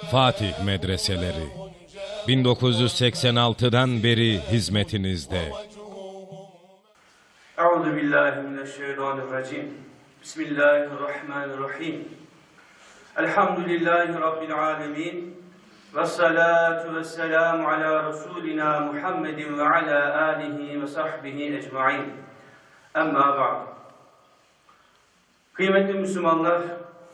Fatih Medreseleri 1986'dan beri hizmetinizde. Euzu billahi mineşşeytanirracim. Bismillahirrahmanirrahim. Elhamdülillahi rabbil alamin. Ve salatu ve ala Resulina Muhammedin ve ala alihi ve sahbihi ecmain. Emma ba'd. Kıymetli Müslümanlar,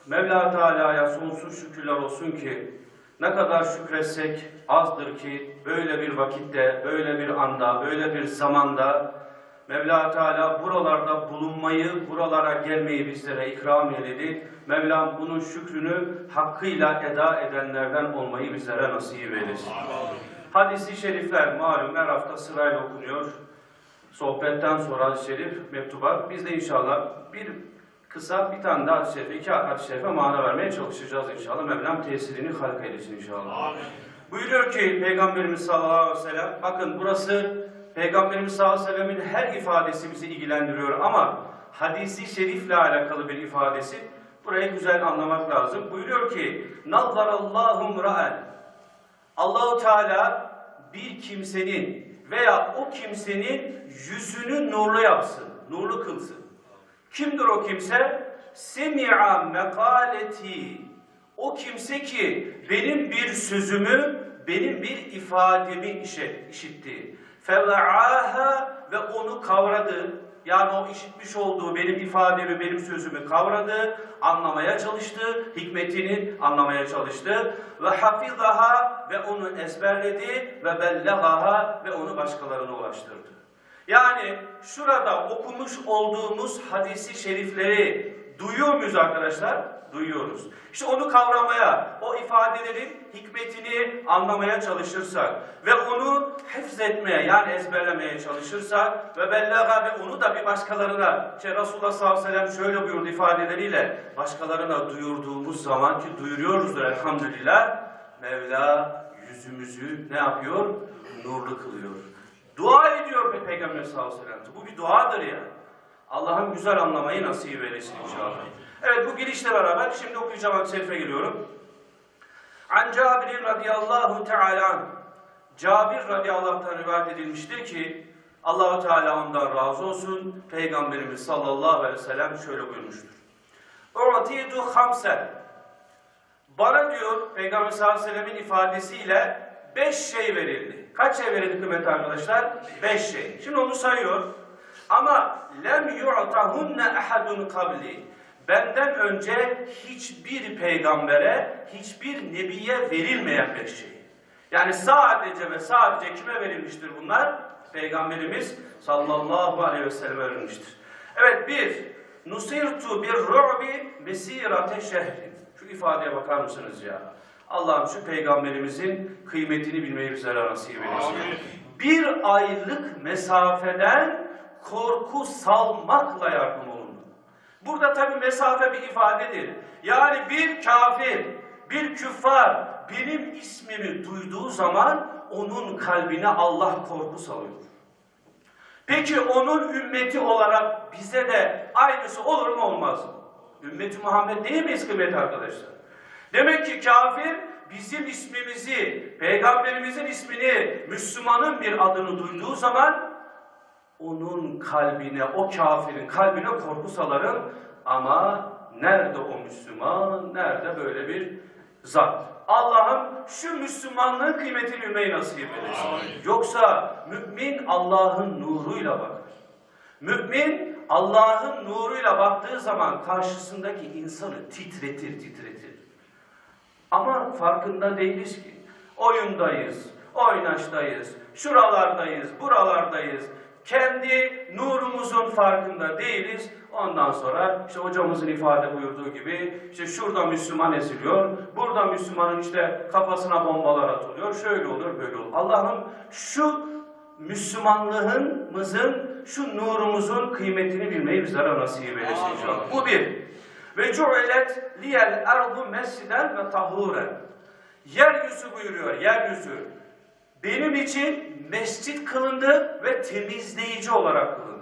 Mevla Teala'ya sonsuz şükürler olsun ki ne kadar şükretsek azdır ki böyle bir vakitte, böyle bir anda, böyle bir zamanda Mevla Teala buralarda bulunmayı, buralara gelmeyi bizlere ikram eyledi. Mevlam bunun şükrünü hakkıyla eda edenlerden olmayı bizlere nasip eylesin. Hadis-i şerifler malum her hafta sırayla okunuyor. Sohbetten sonra şerif, mektubat. Biz de inşallah bir kısa bir tane daha hadis-i şerife, iki hadis-i şerife mana vermeye çalışacağız inşallah. Mevlam tesirini halk eylesin inşallah. Buyuruyor ki Peygamberimiz sallallahu aleyhi ve sellem, bakın burası Peygamberimiz sallallahu aleyhi ve sellemin her ifadesi bizi ilgilendiriyor ama hadisi şerifle alakalı bir ifadesi. Burayı güzel anlamak lazım. Buyuruyor ki, Nazarallahu ra'en. Allahu Teala bir kimsenin veya o kimsenin yüzünü nurlu yapsın, nurlu kılsın. Kimdir o kimse? Semi'a mekaleti. O kimse ki benim bir sözümü, benim bir ifademi işitti. Feva'aha ve onu kavradı. Yani o işitmiş olduğu benim ifademi, benim sözümü kavradı, anlamaya çalıştı, hikmetini anlamaya çalıştı. Ve hafizaha ve onu ezberledi ve bellegaha ve onu başkalarına ulaştırdı. Yani şurada okumuş olduğumuz hadisi şerifleri duyuyor muyuz arkadaşlar? Duyuyoruz. İşte onu kavramaya, o ifadelerin hikmetini anlamaya çalışırsak ve onu etmeye yani ezberlemeye çalışırsak ve bellaga ve onu da bir başkalarına, işte Resulullah sallallahu aleyhi ve sellem şöyle buyurdu ifadeleriyle başkalarına duyurduğumuz zaman ki duyuruyoruzdur elhamdülillah Mevla yüzümüzü ne yapıyor? Nurlu kılıyor. Dua ediyor be Peygamber sallallahu aleyhi ve sellem. Bu bir duadır ya. Allah'ın güzel anlamayı nasip eylesin inşallah. Evet bu girişle beraber şimdi okuyacağım hadis-i şerife geliyorum. An Cabir radıyallahu teala. Cabir radıyallahu rivayet edilmiştir ki Allahu Teala ondan razı olsun. Peygamberimiz sallallahu aleyhi ve sellem şöyle buyurmuştur. U'tidu hamsen. Bana diyor Peygamber sallallahu aleyhi ve sellemin ifadesiyle beş şey verildi. Kaç şey verildi kıymetli arkadaşlar? Beş şey. Şimdi onu sayıyor. Ama lem yu'tahunne ahadun kabli. Benden önce hiçbir peygambere, hiçbir nebiye verilmeyen bir şey. Yani sadece ve sadece kime verilmiştir bunlar? Peygamberimiz sallallahu aleyhi ve sellem verilmiştir. Evet bir, nusirtu bir ru'bi mesirate şehrin. Şu ifadeye bakar mısınız ya? Allah'ım şu peygamberimizin kıymetini bilmeyi bizlere nasip eylesin. Bir aylık mesafeden korku salmakla yardım olundu. Burada tabi mesafe bir ifadedir. Yani bir kafir, bir küffar benim ismimi duyduğu zaman onun kalbine Allah korku salıyor. Peki onun ümmeti olarak bize de aynısı olur mu olmaz mı? Ümmeti Muhammed değil miyiz kıymetli arkadaşlar? Demek ki kafir bizim ismimizi, peygamberimizin ismini, Müslümanın bir adını duyduğu zaman onun kalbine, o kafirin kalbine korku salarım ama nerede o Müslüman, nerede böyle bir zat? Allah'ım şu Müslümanlığın kıymetini bilmeyi nasip eylesin. Yoksa mümin Allah'ın nuruyla bakar. Mümin Allah'ın nuruyla baktığı zaman karşısındaki insanı titretir, titretir. Farkında değiliz ki. Oyundayız, oynaştayız, şuralardayız, buralardayız. Kendi nurumuzun farkında değiliz. Ondan sonra işte hocamızın ifade buyurduğu gibi işte şurada Müslüman eziliyor, burada Müslümanın işte kafasına bombalar atılıyor, şöyle olur, böyle olur. Allah'ım şu Müslümanlığımızın, şu nurumuzun kıymetini bilmeyi bizlere nasip eylesin inşallah. Bu bir. Ve cu'ilet liyel ardu mesciden ve tahuren. Yeryüzü buyuruyor, yeryüzü. Benim için mescit kılındı ve temizleyici olarak kılındı.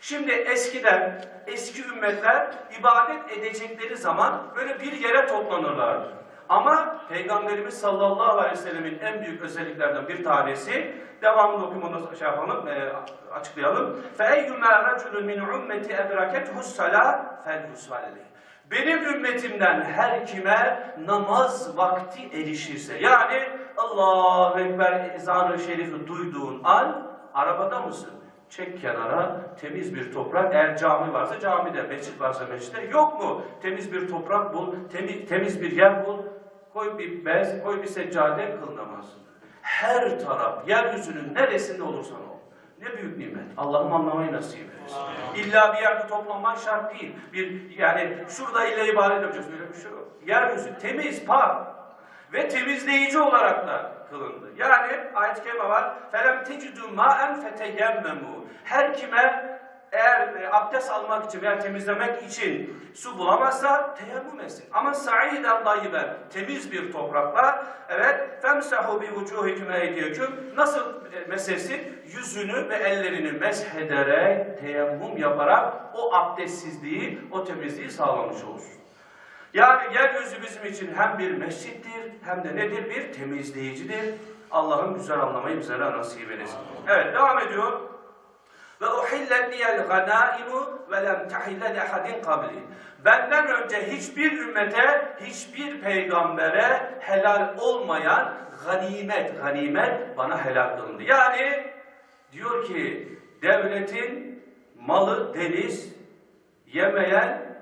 Şimdi eskiden eski ümmetler ibadet edecekleri zaman böyle bir yere toplanırlardı. Ama Peygamberimiz sallallahu aleyhi ve sellemin en büyük özelliklerden bir tanesi, devamlı okuyayım onu şey yapalım, e, açıklayalım. فَاَيُّمَا رَجُلٌ مِنْ عُمَّتِ اَدْرَكَتْهُ السَّلَى فَلْيُسَلِّ benim ümmetimden her kime namaz vakti erişirse, yani Allahu Ekber ezanı şerifi duyduğun an, arabada mısın? Çek kenara temiz bir toprak. Eğer cami varsa camide, mescit varsa mescitte. Yok mu? Temiz bir toprak bul, temiz, temiz bir yer bul. Koy bir bez, koy bir seccade, kıl namazını. Her taraf, yeryüzünün neresinde olursan ol. Ne büyük nimet. Allah'ım anlamayı nasip eylesin. İlla bir yerde toplanman şart değil. Bir yani şurada illa ibadet yapacaksın. Öyle bir şey yok. Yeryüzü temiz, pak ve temizleyici olarak da kılındı. Yani ayet-i kerime var. فَلَمْ تَجِدُوا مَاً فَتَيَمَّمُوا Her kime eğer e, abdest almak için veya temizlemek için su bulamazsa teyemmüm etsin. Ama sa'iden dayyiben temiz bir toprakla evet femsahu bi vucuhikum eydiyeküm nasıl e, mesesin yüzünü ve ellerini meshederek teyemmüm yaparak o abdestsizliği o temizliği sağlamış olsun. Yani yeryüzü bizim için hem bir mescittir hem de nedir? Bir temizleyicidir. Allah'ın güzel anlamayı bize nasip eylesin. Evet devam ediyor. Ve uhillet liyel ganaimu ve lem tahille li ahadin kabli. Benden önce hiçbir ümmete, hiçbir peygambere helal olmayan ganimet, ganimet bana helal kılındı. Yani diyor ki devletin malı deniz, yemeyen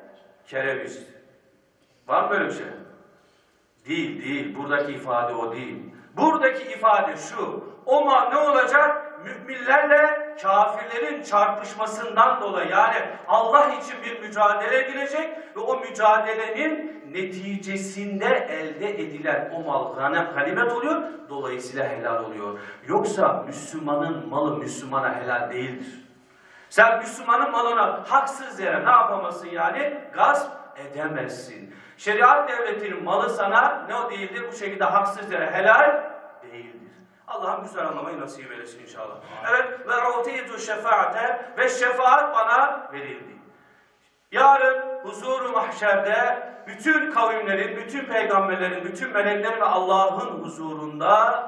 kereviz. Var mı böyle bir şey? Değil, değil. Buradaki ifade o değil. Buradaki ifade şu. O mal ne olacak? Müminlerle kafirlerin çarpışmasından dolayı yani Allah için bir mücadele girecek ve o mücadelenin neticesinde elde edilen o mal gane- ganimet oluyor. Dolayısıyla helal oluyor. Yoksa Müslümanın malı Müslümana helal değildir. Sen Müslümanın malına haksız yere ne yapamazsın yani? Gasp edemezsin. Şeriat devletinin malı sana ne o değildir? Bu şekilde haksız yere helal değildir. Allah'ım güzel anlamayı nasip eylesin inşallah. Evet ve utitu şefaate ve şefaat bana verildi. Yarın huzuru mahşerde bütün kavimlerin, bütün peygamberlerin, bütün meleklerin ve Allah'ın huzurunda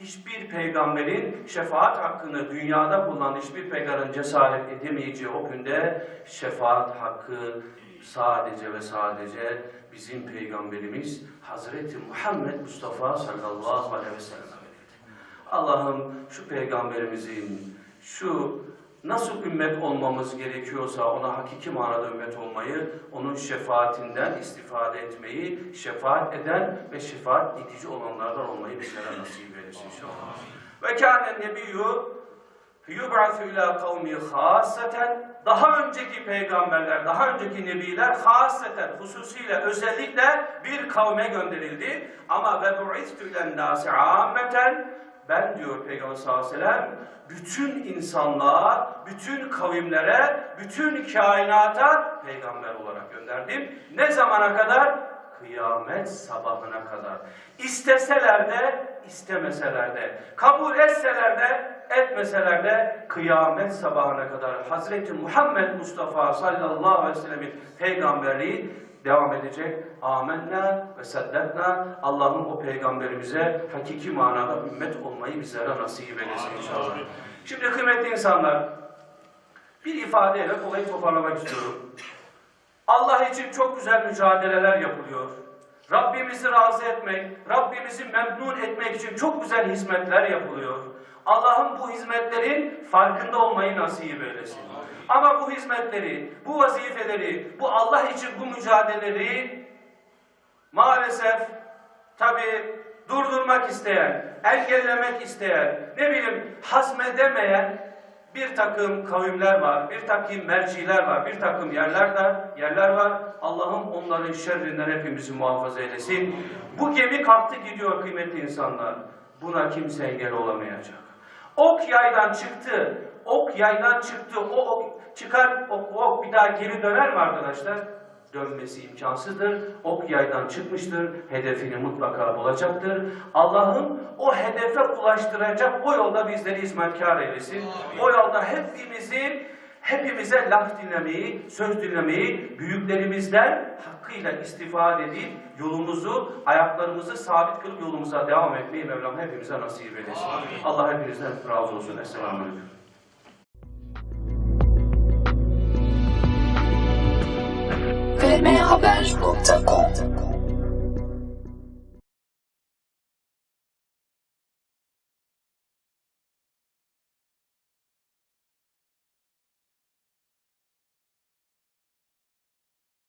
hiçbir peygamberin şefaat hakkını dünyada bulunan hiçbir peygamberin cesaret edemeyeceği o günde şefaat hakkı sadece ve sadece bizim peygamberimiz Hazreti Muhammed Mustafa sallallahu aleyhi ve verildi. Allah'ım şu peygamberimizin şu nasıl ümmet olmamız gerekiyorsa ona hakiki manada ümmet olmayı, onun şefaatinden istifade etmeyi, şefaat eden ve şefaat edici olanlardan olmayı bizlere nasip eylesin inşallah. Ve kâne nebiyyü yub'athu ila kavmi hasseten daha önceki peygamberler, daha önceki nebiler hasseten, hususiyle, özellikle bir kavme gönderildi. Ama ve bu'ithu ilen nâsi âmmeten ben diyor Peygamber sallallahu aleyhi ve sellem bütün insanlığa, bütün kavimlere, bütün kainata peygamber olarak gönderdim. Ne zamana kadar? Kıyamet sabahına kadar. İsteseler de, istemeseler de, kabul etseler de, etmeseler de kıyamet sabahına kadar Hazreti Muhammed Mustafa sallallahu aleyhi ve sellemin peygamberliği devam edecek. Amenna ve saddakna. Allah'ım o peygamberimize hakiki manada ümmet olmayı bizlere nasip eylesin inşallah. Şimdi kıymetli insanlar, bir ifadeyle olayı toparlamak istiyorum. Allah için çok güzel mücadeleler yapılıyor. Rabbimizi razı etmek, Rabbimizi memnun etmek için çok güzel hizmetler yapılıyor. Allah'ım bu hizmetlerin farkında olmayı nasip eylesin. Ama bu hizmetleri, bu vazifeleri, bu Allah için bu mücadeleleri maalesef tabi durdurmak isteyen, engellemek isteyen, ne bileyim hazmedemeyen bir takım kavimler var, bir takım merciler var, bir takım yerler de, yerler var. Allah'ım onların şerrinden hepimizi muhafaza eylesin. Bu gemi kalktı gidiyor kıymetli insanlar. Buna kimse engel olamayacak. Ok yaydan çıktı. Ok yaydan çıktı. O ok çıkar, o ok bir daha geri döner mi arkadaşlar? Dönmesi imkansızdır. Ok yaydan çıkmıştır. Hedefini mutlaka bulacaktır. Allah'ım o hedefe ulaştıracak o yolda bizleri hizmetkar eylesin. O yolda hepimizin hepimize laf dinlemeyi, söz dinlemeyi, büyüklerimizden hakkıyla istifade edip yolumuzu, ayaklarımızı sabit kılıp yolumuza devam etmeyi Mevlam hepimize nasip eylesin. Allah hepinizden razı olsun. Esselamu Aleyküm. haber.com